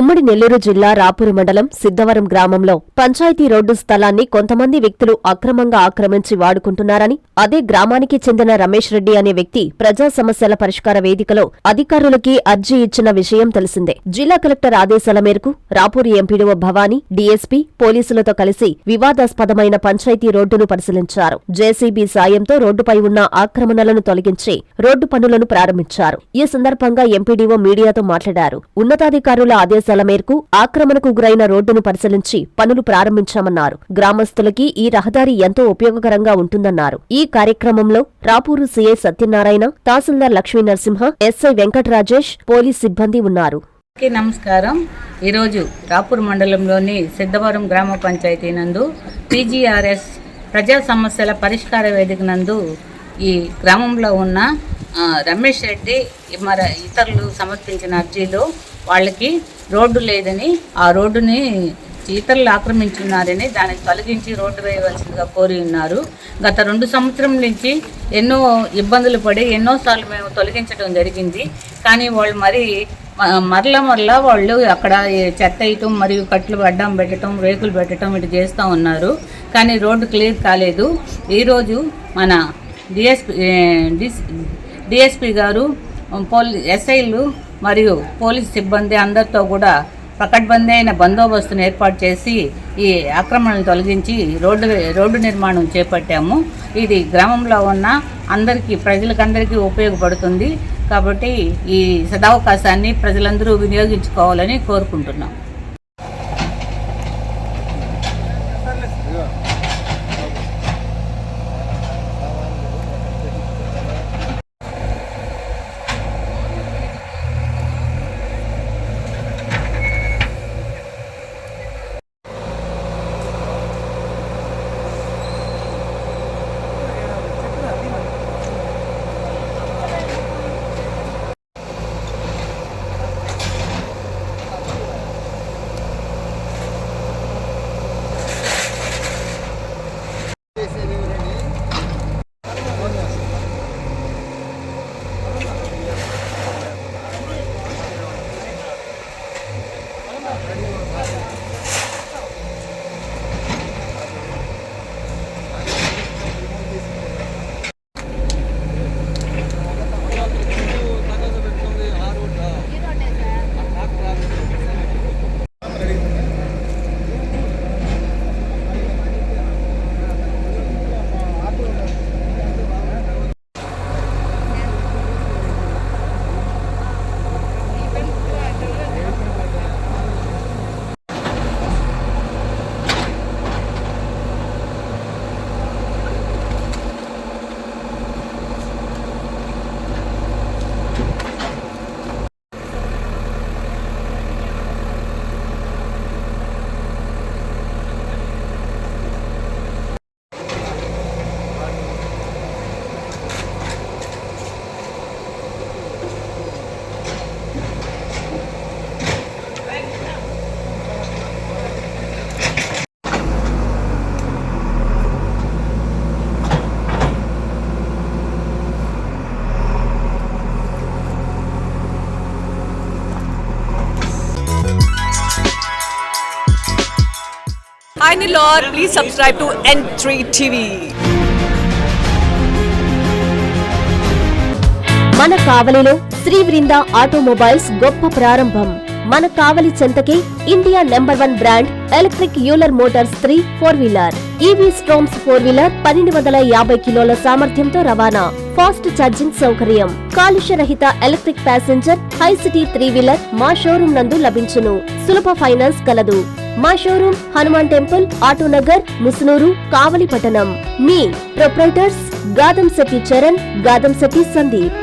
ఉమ్మడి నెల్లూరు జిల్లా రాపూరు మండలం సిద్ధవరం గ్రామంలో పంచాయతీ రోడ్డు స్థలాన్ని కొంతమంది వ్యక్తులు అక్రమంగా ఆక్రమించి వాడుకుంటున్నారని అదే గ్రామానికి చెందిన రమేష్ రెడ్డి అనే వ్యక్తి ప్రజా సమస్యల పరిష్కార వేదికలో అధికారులకి అర్జీ ఇచ్చిన విషయం తెలిసిందే. జిల్లా కలెక్టర్ ఆదేశాల మేరకు రాపూరు ఎంపీడీఓ భవానీ డీఎస్పీ పోలీసులతో కలిసి వివాదాస్పదమైన పంచాయతీ రోడ్డును పరిశీలించారు. జేసీబీ సాయంతో రోడ్డుపై ఉన్న ఆక్రమణలను తొలగించి రోడ్డు పనులను ప్రారంభించారు. ఈ సందర్భంగా ఎంపీడీఓ మీడియాతో మాట్లాడారు. ఉన్నతాధికారుల ఆదేశాల మేరకు ఆక్రమణకు గురైన రోడ్డును పరిశీలించి పనులు ప్రారంభించామన్నారు. గ్రామస్తులకి ఈ రహదారి ఎంతో ఉపయోగకరంగా ఉంటుందన్నారు. ఈ కార్యక్రమంలో Rapur CI Satyanarayana tahsildar Lakshmi Narasimha SI Venkatarajesh police సిబ్బంది ఉన్నారు. నమస్కారం. ఈరోజు రాపూర్ మండలంలోని సిద్ధవరం గ్రామ పంచాయతీ నందు పీజీఆర్ఎస్ ప్రజా సమస్యల పరిష్కార వేదిక నందు ఈ గ్రామంలో ఉన్న రమేష్ రెడ్డి మరి ఇతరులు సమర్పించిన అర్జీలో వాళ్ళకి రోడ్డు లేదని ఆ రోడ్డుని ఇతరులు ఆక్రమించున్నారని దాన్ని తొలగించి రోడ్డు వేయవలసిందిగా కోరి ఉన్నారు. గత రెండు సంవత్సరం నుంచి ఎన్నో ఇబ్బందులు పడి ఎన్నోసార్లు మేము తొలగించడం జరిగింది. కానీ వాళ్ళు మరి మరల మరలా మరలా వాళ్ళు అక్కడ చెత్త వేయటం మరియు కట్లు అడ్డం పెట్టడం రేకులు పెట్టడం ఇటు చేస్తూ ఉన్నారు. కానీ రోడ్డు క్లియర్ కాలేదు. ఈరోజు మన డిఎస్పి డిఎస్పి గారు పోలీ ఎస్ఐలు మరియు పోలీస్ సిబ్బంది అందరితో కూడా పకడ్బందీ అయిన బందోబస్తును ఏర్పాటు చేసి ఈ ఆక్రమణలు తొలగించి రోడ్డు రోడ్డు నిర్మాణం చేపట్టాము. ఇది గ్రామంలో ఉన్న అందరికీ ప్రజలకందరికీ ఉపయోగపడుతుంది. కాబట్టి ఈ సదావకాశాన్ని ప్రజలందరూ వినియోగించుకోవాలని కోరుకుంటున్నాం. Hi Lord, please subscribe to N3 TV. మన కావలిలో శ్రీ వృంద ఆటోమొబైల్స్ గొప్ప ప్రారంభం. మన Kavali చెంతకి India number one brand electric Euler Motors three four wheeler. EV storms four wheeler పన్నెండు వందల యాభై కిలోల సామర్థ్యంతో రవాణా. ఫాస్ట్ ఛార్జింగ్ సౌకర్యం. కాలుష్య రహిత electric passenger high city three wheeler మా షోరూం నందు లభించును. సులభ ఫైనాన్స్ కలదు. మా షోరూమ్ హనుమాన్ టెంపుల్ ఆటోనగర్ ముసునూరు కావలి పట్టణం. మీ ప్రొప్రైటర్స్ గాదం సతీ చరణ్ గాదం సతీ సందీప్.